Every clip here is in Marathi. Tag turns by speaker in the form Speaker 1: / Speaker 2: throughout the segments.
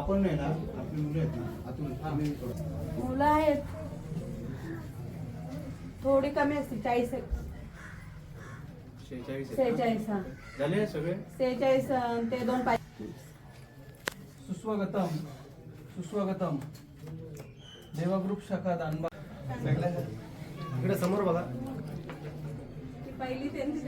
Speaker 1: आपण नाही ना आपली मुलं आहेत ना आतून
Speaker 2: मुलं आहेत. थोडी कमी असते चाळीस
Speaker 1: शेहेचाळीस आहेत
Speaker 2: सेहेचाळीस हा.
Speaker 1: ना? झाले सगळे?
Speaker 2: सेहेचाळीस अं, ते दोन
Speaker 3: सुस्वागतम सुस्वागतम. देवाग्रुप शाखा दानबा.
Speaker 1: इकडे समोर बघा.
Speaker 2: ती पहिली त्यांची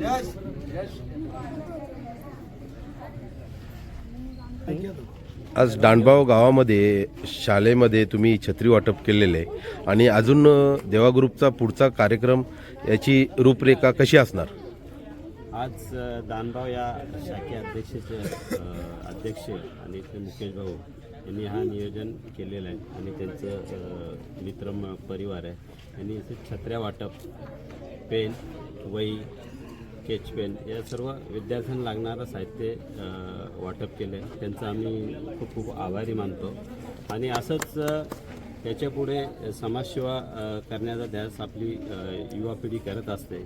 Speaker 2: Yes. Yes.
Speaker 4: आज दांडबाव गावामध्ये शाळेमध्ये तुम्ही छत्री वाटप केलेले आहे. आणि अजून देवा ग्रुपचा पुढचा कार्यक्रम याची रूपरेखा कशी असणार?
Speaker 5: आज दानबाव या शाखे अध्यक्षाचे अध्यक्ष आणि इथले मुकेश भाऊ यांनी हा नियोजन केलेलं आहे. आणि त्यांचं मित्र परिवार आहे. यांनी छत्र्या वाटप पेन वही स्केच पेन या सर्व विद्यार्थ्यांना लागणारं साहित्य वाटप केलं आहे त्यांचं आम्ही खूप खूप आभारी मानतो. आणि असंच अ, याच्यापुढे समाजसेवा करण्याचा ध्यास आपली युवा पिढी करत असते.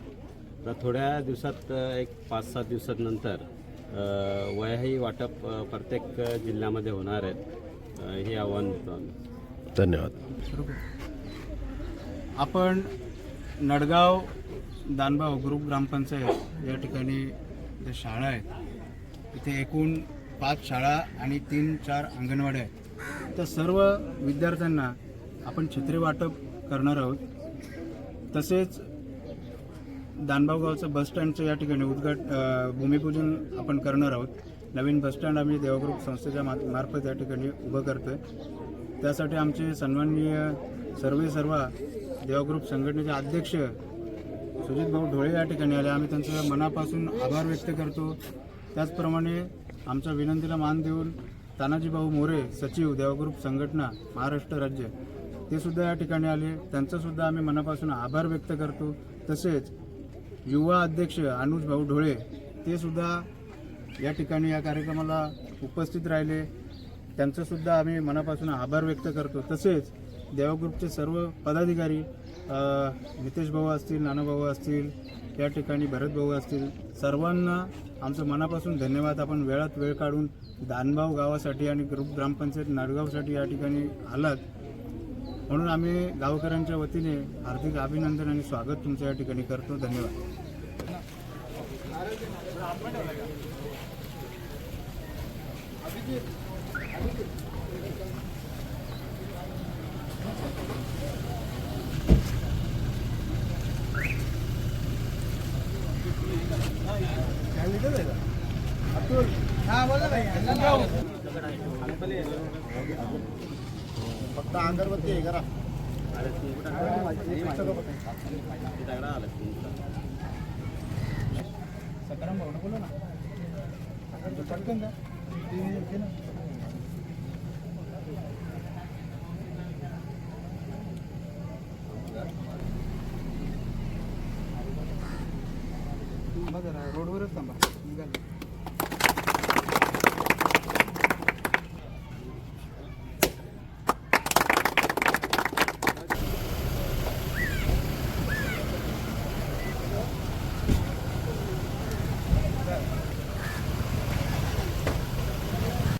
Speaker 5: तर थोड्या दिवसात एक पाच सात दिवसात अ, वयाही वाटप प्रत्येक जिल्ह्यामध्ये होणार आहेत. हे आव्हान देतो आम्ही.
Speaker 4: धन्यवाद.
Speaker 1: आपण नडगाव दानभाव ग्रुप ग्रामपंचायत या ठिकाणी ज्या शाळा आहेत इथे एकूण पाच शाळा आणि तीन चार अंगणवाड्या आहेत. तर सर्व विद्यार्थ्यांना आपण छत्री वाटप करणार आहोत. तसेच दानभाव गावचं बसस्टँडचं या ठिकाणी उद्घाट भूमिपूजन आपण करणार आहोत. नवीन बसस्टँड आम्ही देवग्रुप संस्थेच्या मा मार्फत या ठिकाणी उभं करतो आहे त्यासाठी आमचे सन्माननीय सर्वे सर्वा देवग्रुप संघटनेचे अध्यक्ष सुजित भाऊ ढोळे या ठिकाणी आले. आम्ही त्यांचं मनापासून आभार व्यक्त करतो. त्याचप्रमाणे आमच्या विनंतीला मान देऊन तानाजी भाऊ मोरे सचिव देवग्रुप संघटना महाराष्ट्र राज्य ते सुद्धा या ठिकाणी आले. त्यांचंसुद्धा आम्ही मनापासून आभार व्यक्त करतो. तसेच युवा अध्यक्ष अनुज भाऊ ढोळे ते सुद्धा या ठिकाणी या कार्यक्रमाला उपस्थित राहिले. त्यांचंसुद्धा आम्ही मनापासून आभार व्यक्त करतो. तसेच देवग्रुपचे सर्व पदाधिकारी नितेश भाऊ असतील नानाभाऊ असतील या ठिकाणी भरत भाऊ असतील सर्वांना आमचं मनापासून धन्यवाद. आपण वेळात वेळ काढून दानभाव गावासाठी आणि ग्रुप ग्रामपंचायत नाडगावसाठी या ठिकाणी आलात. म्हणून आम्ही गावकऱ्यांच्या वतीने हार्दिक अभिनंदन आणि स्वागत तुमचं या ठिकाणी करतो. धन्यवाद. फक्त अगरबत्ती आहे करा सकाराम भाऊ बोला ना. पटकन का ते हे ना थांबा जरा रोडवरच थांबा.